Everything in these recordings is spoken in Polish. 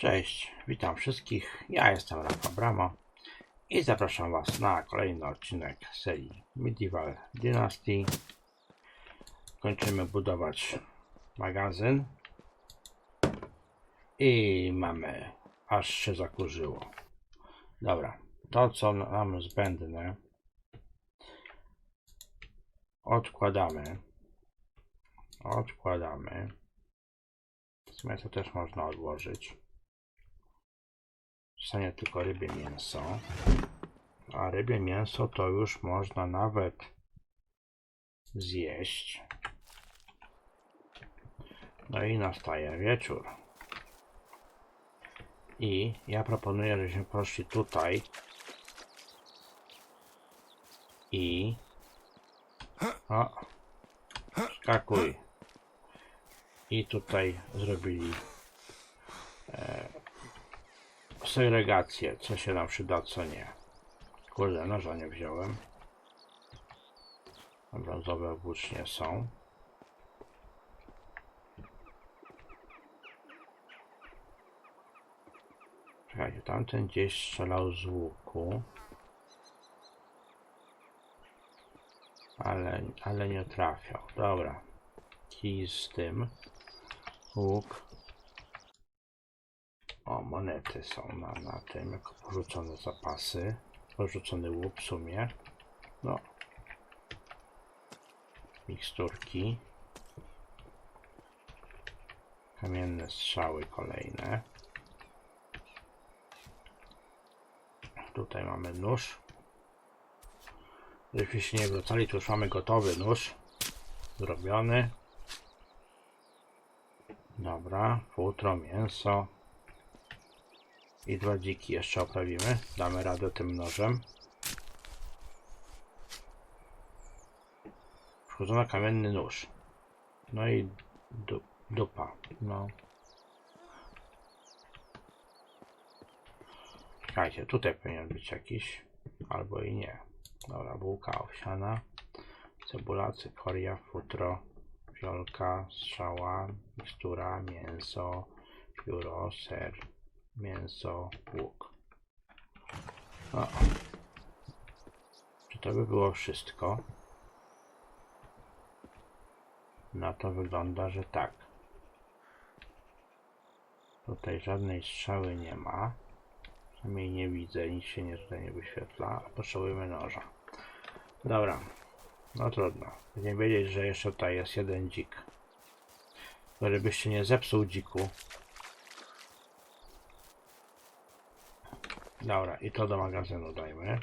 Cześć, witam wszystkich. Ja jestem Rafa Bramo i zapraszam Was na kolejny odcinek serii Medieval Dynasty. Kończymy budować magazyn i mamy, aż się zakurzyło. Dobra, to co nam zbędne odkładamy. Odkładamy. W sumie to też można odłożyć. Zostanie tylko rybie mięso. A rybie mięso to już można nawet zjeść. No i nastaje wieczór. I ja proponuję, żebyśmy poszli tutaj i o, skakuj. I tutaj zrobili e, segregację, co się nam przyda, co nie. Kurde, noża nie wziąłem. Brązowe włócznie są. Czekajcie, tamten gdzieś strzelał z łuku. Ale, ale nie trafiał. Dobra. Kij z tym. Łuk. O, monety są na, na tym, jako porzucone zapasy. Porzucony łuk w sumie. No. Miksturki. Kamienne strzały kolejne. Tutaj mamy nóż. Żebyśmy się nie wracali, tu już mamy gotowy nóż. Zrobiony. Dobra, futro, mięso. I dwa dziki jeszcze oprawimy. Damy radę tym nożem. Wchodzony kamienny nóż. No i du dupa. No. Czekajcie, tutaj powinien być jakiś. Albo i nie. Dobra, bułka owsiana. Cebula, cykoria, futro, fiolka, strzała, mikstura, mięso, pióro, ser, mięso, łuk. O. Czy to by było wszystko? Na to wygląda, że tak. Tutaj żadnej strzały nie ma. Przynajmniej nie widzę, nic się nie, tutaj nie wyświetla. A potrzebujemy noża. Dobra. No trudno. Nie wiedzieć, że jeszcze tutaj jest jeden dzik. Który byście nie zepsuł dziku. Dobra, i to do magazynu dajmy.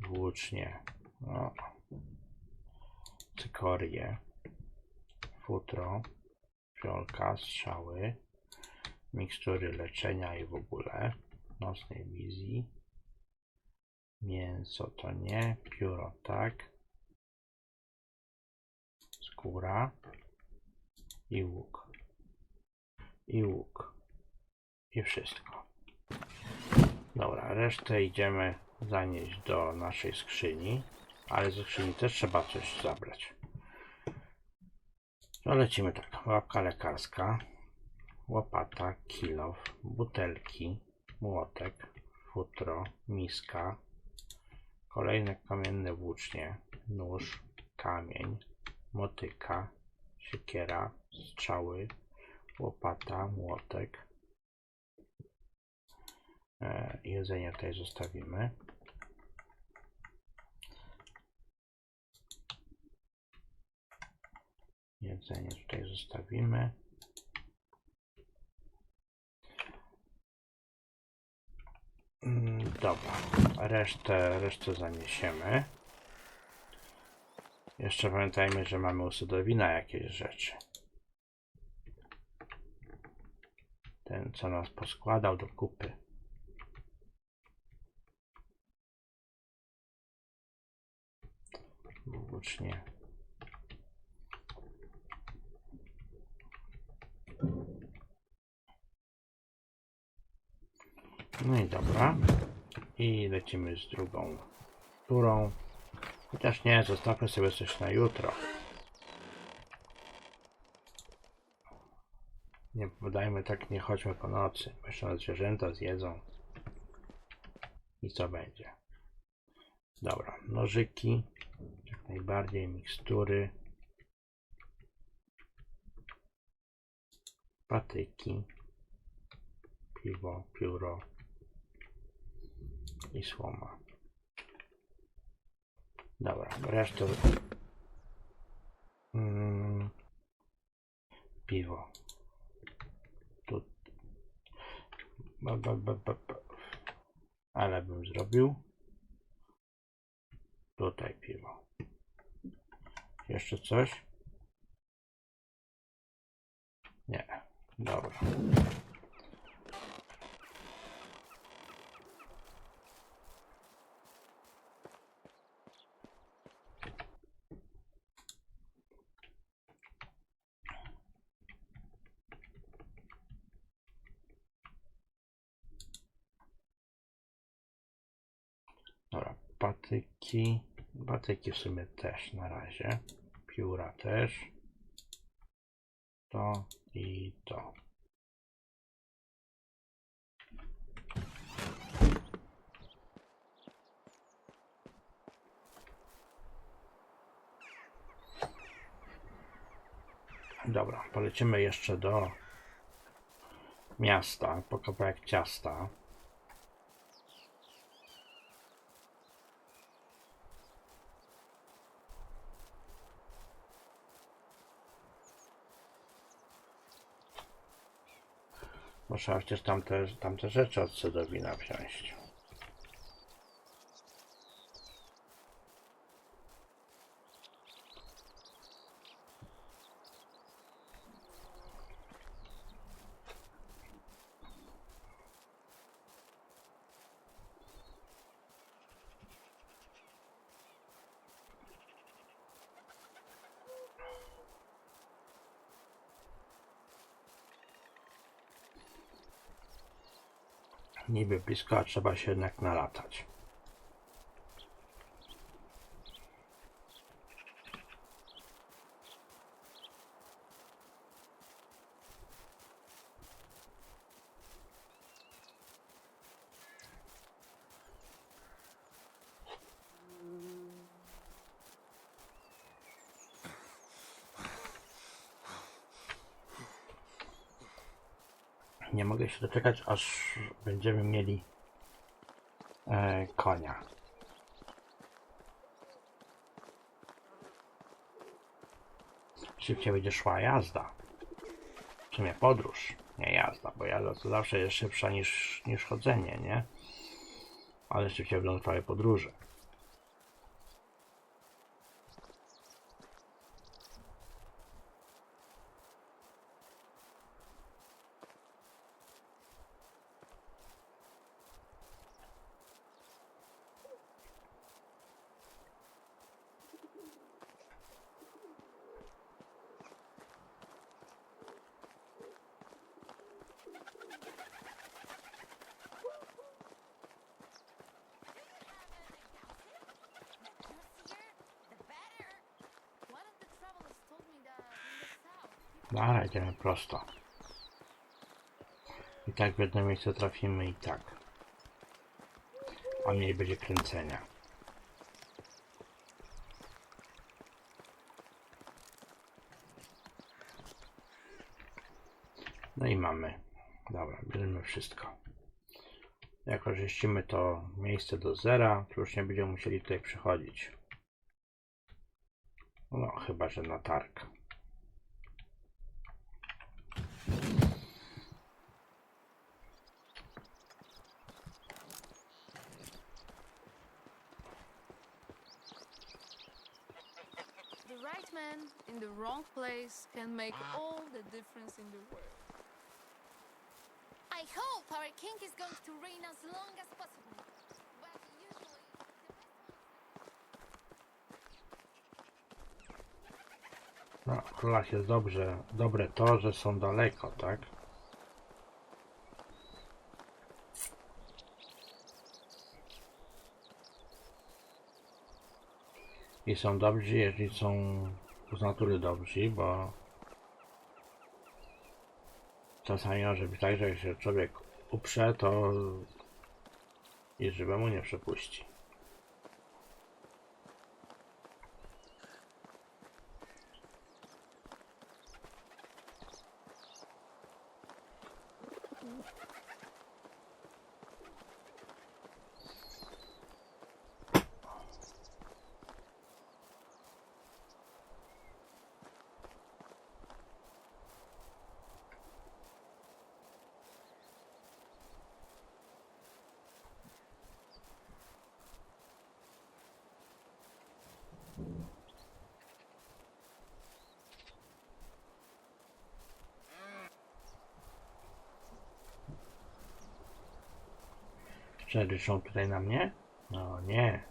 Włócznie. No. Cykorie. Futro. Fiolka, strzały. Mikstury leczenia i w ogóle. Nocnej wizji. Mięso to nie. Pióro tak. Skóra. I łuk. I łuk i wszystko. Dobra, resztę idziemy zanieść do naszej skrzyni, ale ze skrzyni też trzeba coś zabrać. No lecimy tak, łapka lekarska, łopata, kilow, butelki, młotek, futro, miska, kolejne kamienne włócznie, nóż, kamień, motyka, siekiera, strzały, łopata, młotek, jedzenie tutaj zostawimy. Jedzenie tutaj zostawimy. Mm, Dobra, resztę, resztę zaniesiemy. Jeszcze pamiętajmy, że mamy u jakieś rzeczy. Ten, co nas poskładał do kupy. Włócznie. No i dobra. I lecimy z drugą turą. Chociaż nie, zostawmy sobie coś na jutro. Nie podajmy tak, nie chodźmy po nocy. Jeszcze nas zwierzęta zjedzą. I co będzie? Dobra, nożyki. Jak najbardziej, mikstury. Patyki. Piwo, pióro. I słoma. Dobra, resztę. Mm, piwo. Tu. Ba, ba, ba, ba, ba. Ale bym zrobił. Tutaj piwo. Jeszcze coś? Nie. Dobra. Patyki. Patyki w sumie też na razie. Pióra też. To i to. Dobra, polecimy jeszcze do miasta po kawałek ciasta. Trzeba przecież tamte, tamte rzeczy od Cedowina wziąć. Niby blisko, a trzeba się jednak nalatać. Nie mogę się doczekać, aż będziemy mieli e, konia. Szybciej będzie szła jazda. W sumie podróż, nie jazda, bo jazda to zawsze jest szybsza niż, niż chodzenie, nie? Ale szybciej będą trwały podróże. Dobra, idziemy prosto. I tak w jedno miejsce trafimy i tak. A mniej będzie kręcenia. No i mamy. Dobra, bierzemy wszystko. Jak oczyścimy to miejsce do zera, to już nie będziemy musieli tutaj przychodzić. No, chyba że na targ. The wrong place can make all the difference in the world. I hope our king is going to reign as long as possible. But usually, the best ones No, w królach jest dobrze, dobre to, że są daleko, tak? I są dobrzy, jeżeli są z natury dobrzy, bo czasami może być tak, że jak się człowiek uprze, to i żywemu nie przepuści. Czy ryszą tutaj na mnie? No nie.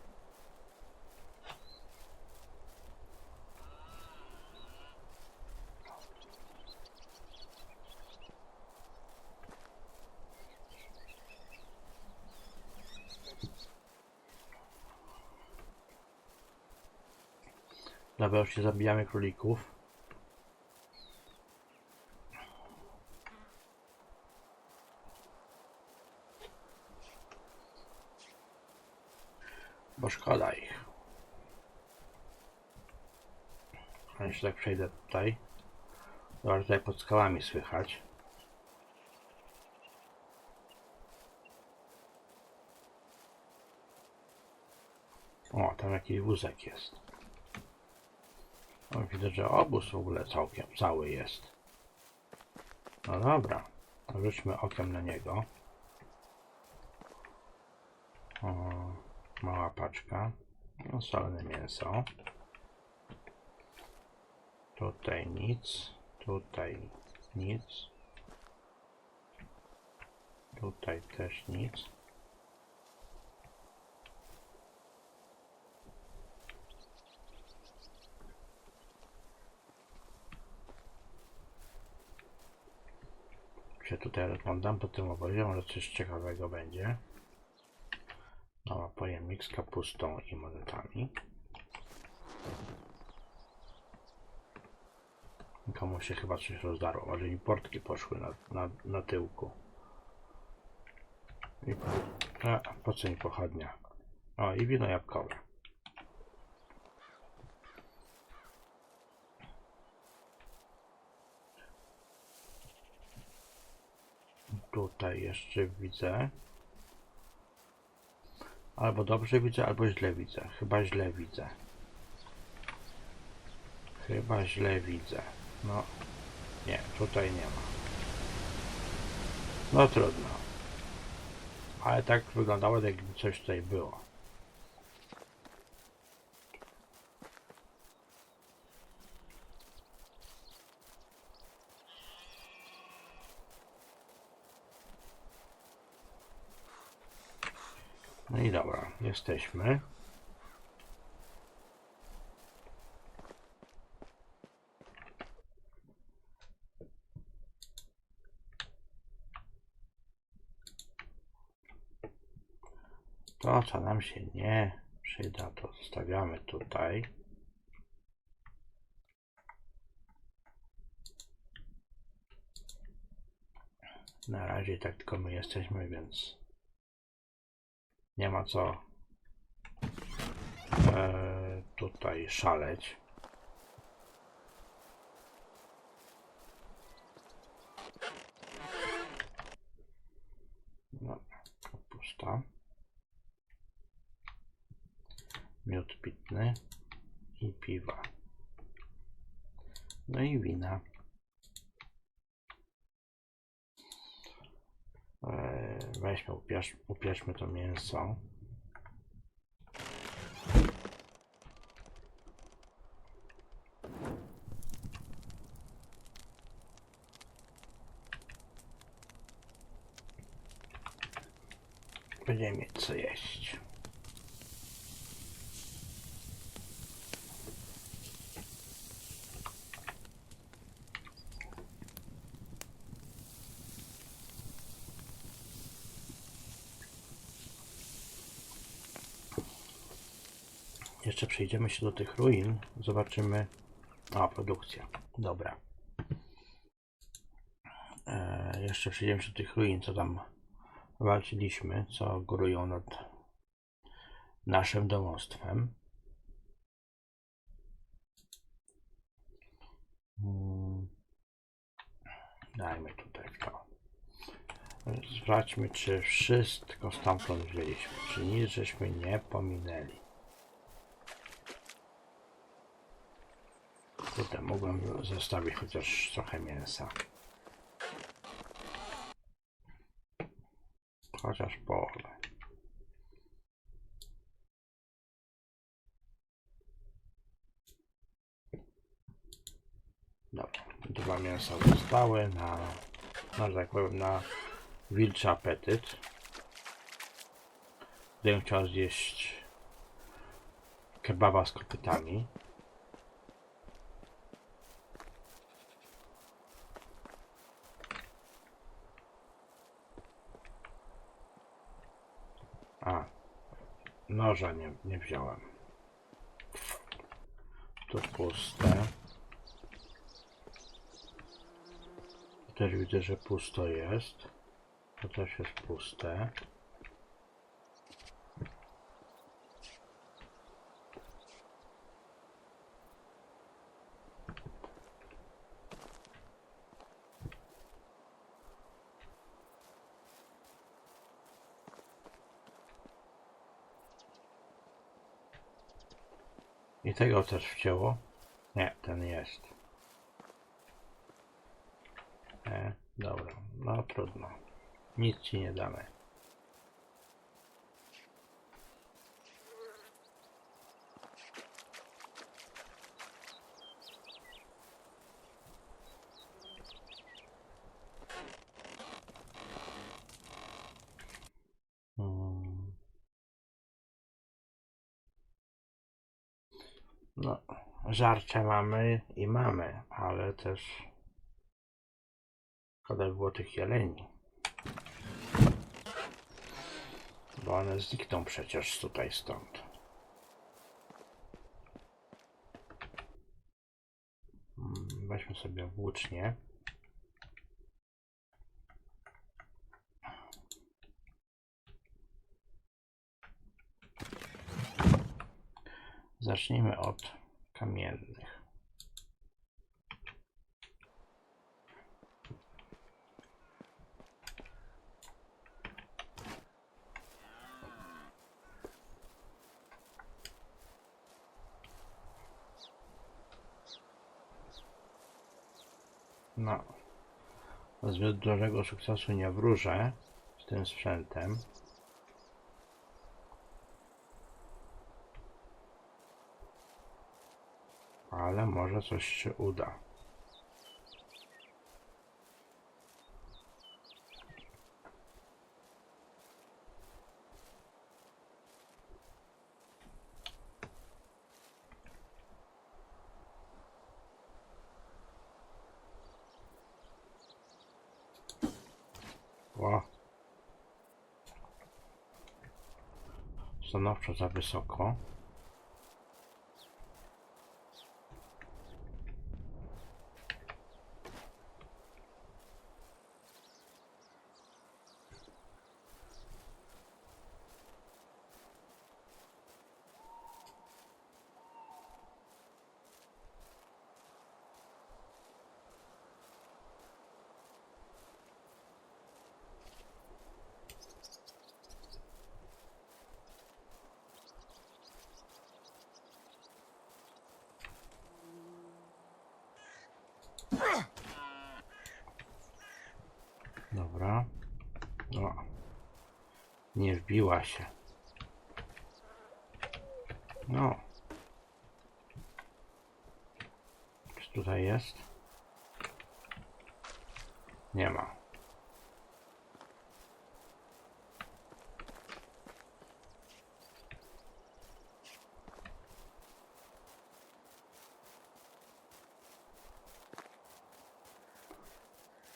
Dobra, już się zabijamy królików. Szkoda ich. A jeszcze tak przejdę tutaj. Dobra, tutaj pod skałami słychać. O, tam jakiś wózek jest. O, widzę, że obóz w ogóle całkiem cały jest. No dobra, to rzućmy okiem na niego. O, mała paczka. No, solne mięso. Tutaj nic. Tutaj nic. Tutaj też nic. się tutaj rozglądam po tym obozie, może coś ciekawego będzie. Nowa pojemnik z kapustą i monetami. Komu się chyba coś rozdarło, może i portki poszły na, na, na tyłku. I, a, po co mi pochodnia? O, i wino jabłkowe. Tutaj jeszcze widzę. Albo dobrze widzę, albo źle widzę. Chyba źle widzę. Chyba źle widzę. No, nie, tutaj nie ma. No trudno. Ale tak wyglądało, jakby coś tutaj było. No i dobra, jesteśmy. To, co nam się nie przyda, to zostawiamy tutaj. Na razie tak tylko my jesteśmy, więc nie ma co tutaj szaleć. No, kapusta. Miód pitny i piwa. No i wina. E, Weźmy, upierz, upierzmy to mięso. Będziemy mieć co jeść. Jeszcze przejdziemy się do tych ruin. Zobaczymy. A, produkcja. Dobra. Eee, jeszcze przejdziemy się do tych ruin, co tam walczyliśmy, co górują nad naszym domostwem. Mm. Dajmy tutaj to. Sprawdźmy, czy wszystko stamtąd wzięliśmy, czy nic żeśmy nie pominęli. Kurde, mogłem zostawić chociaż trochę mięsa. Chociaż połowę. Dobra, dwa mięsa zostały na, na że tak powiem, na wilczy apetyt. Gdybym chciał zjeść kebaba z kopytami. A, noża nie, nie wziąłem. Tu puste. Też widzę, że pusto jest. To też jest puste. I tego też wcięło? Nie, ten jest. E, dobra, no trudno. Nic ci nie damy. Mm. No, żarcie mamy i mamy, ale też szkoda by było tych jeleni. Bo one znikną przecież tutaj stąd. Mm, Weźmy sobie włócznie. Zacznijmy od kamiennych. No. Zbyt dużego sukcesu nie wróżę z tym sprzętem. Ale może coś się uda. Ło. Stanowczo za wysoko. Dobra. No. Nie wbiła się. No. Czy tutaj jest? Nie ma.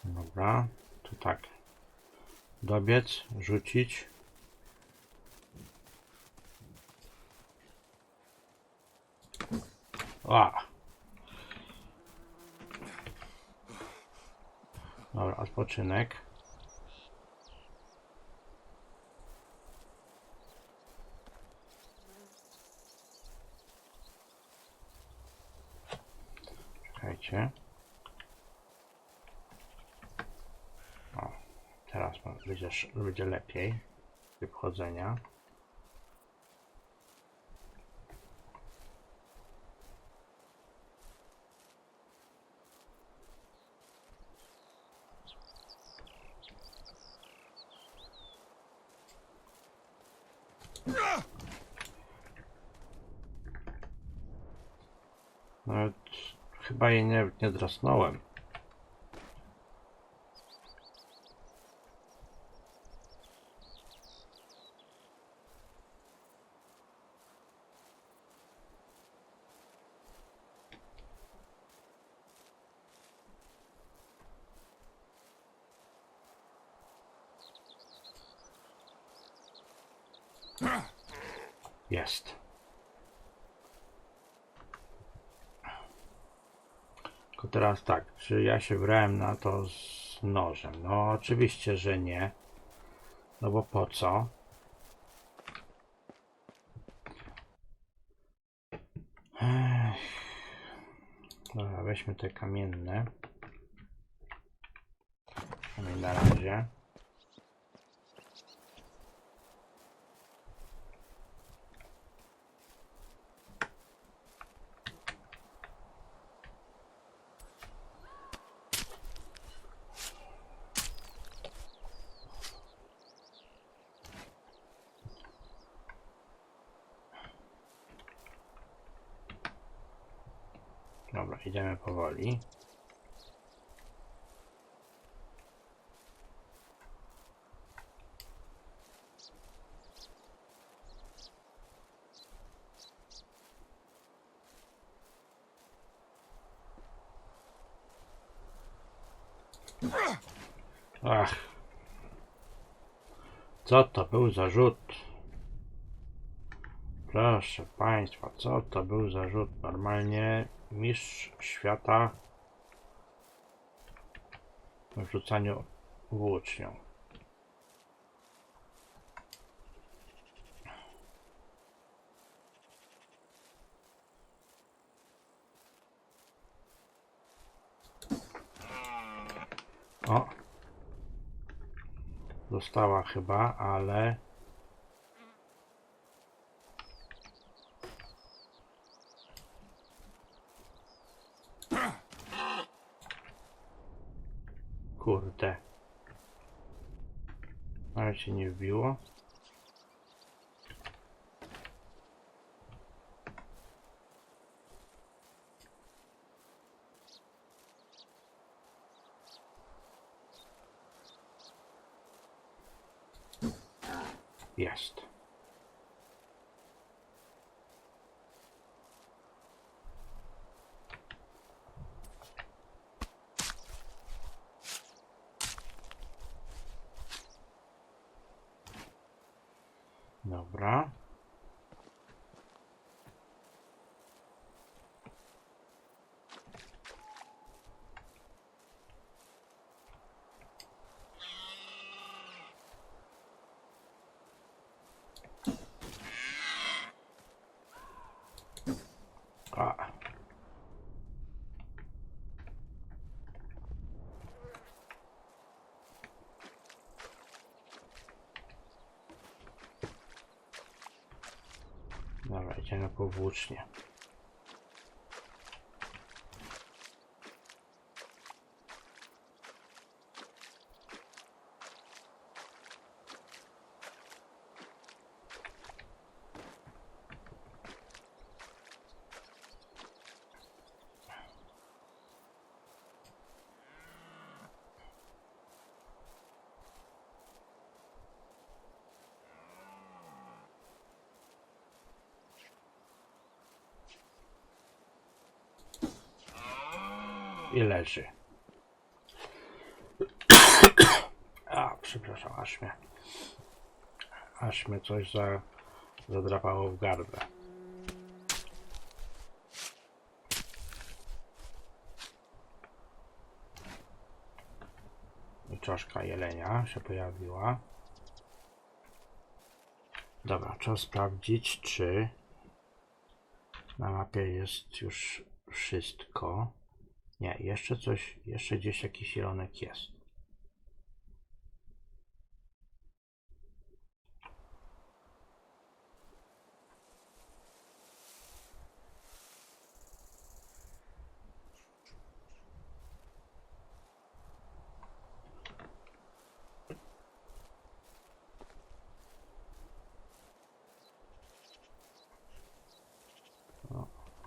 Dobra, to tak. Dobiec, rzucić. A. Dobra, odpoczynek. Czekajcie. O, teraz będzie, będzie lepiej. Tryb chodzenia. Nawet chyba jej nie, nie drasnąłem. Jest. Teraz tak, czy ja się brałem na to z nożem? No oczywiście, że nie. No bo po co? Ech. Dobra, weźmy te kamienne. Na razie. Dobra, idziemy powoli. Ach. Co to był za rzut? Proszę Państwa, co to był za rzut? Normalnie mistrz świata w rzucaniu włócznią. O! Dostała chyba, ale Kurde. Ale Dobra. Po włócznie. I leży. A, przepraszam, aż mnie. Aż mnie coś za, zadrapało w gardle. czaszka jelenia się pojawiła. Dobra, trzeba sprawdzić, czy na mapie jest już wszystko. Nie, jeszcze coś, jeszcze gdzieś jakiś zielonek jest.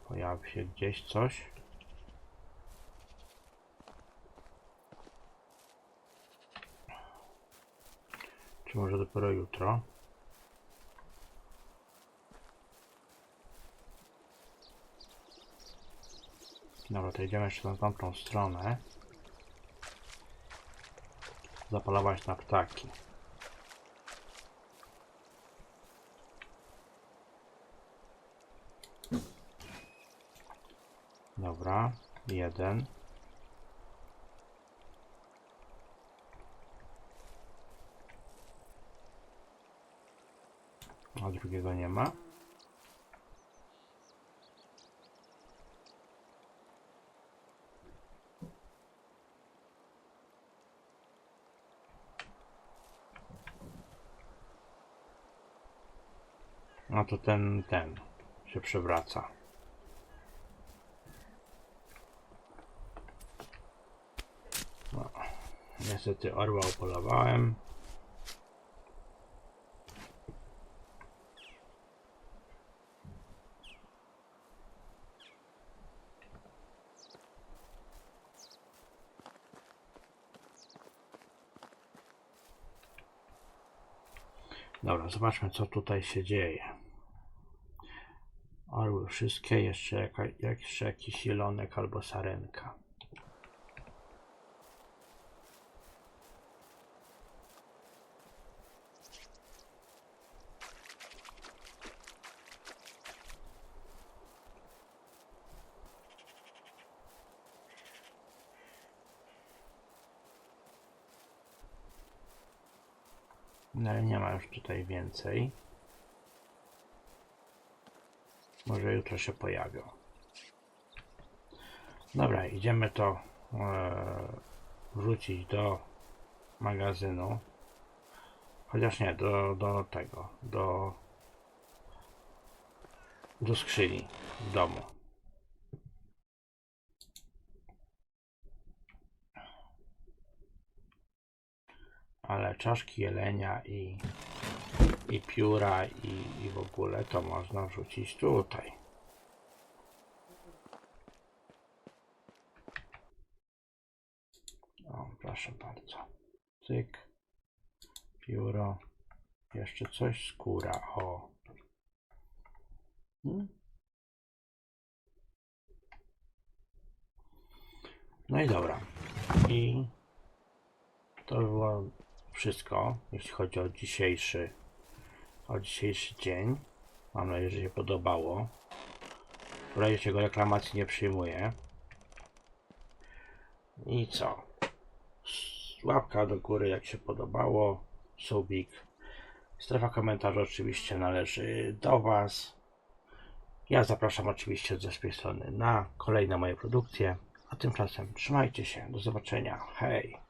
Pojawi się gdzieś coś. Czy może dopiero jutro? Dobra, to idziemy jeszcze na tamtą stronę. Zapalować na ptaki. Dobra, jeden. A drugiego nie ma. No to ten, ten się przewraca. No, niestety orła upolowałem. Dobra, zobaczmy co tutaj się dzieje. Orły wszystkie, jeszcze, jaka, jeszcze jakiś jelonek albo sarenka. No ale nie ma już tutaj więcej. Może jutro się pojawią. Dobra, idziemy to e, wrzucić do magazynu. Chociaż nie, do, do tego, do, do skrzyni w domu. Ale czaszki jelenia i, i pióra i, i w ogóle to można wrzucić tutaj. O, proszę bardzo. Cyk. Pióro. Jeszcze coś. Skóra. O. Hmm? No i dobra. I to by było wszystko, jeśli chodzi o dzisiejszy, o dzisiejszy dzień. Mam nadzieję, że się podobało. W razie czego reklamacji nie przyjmuję. I co? Łapka do góry, jak się podobało. Subik. Strefa komentarzy oczywiście należy do Was. Ja zapraszam oczywiście ze swojej strony na kolejne moje produkcje. A tymczasem trzymajcie się. Do zobaczenia. Hej!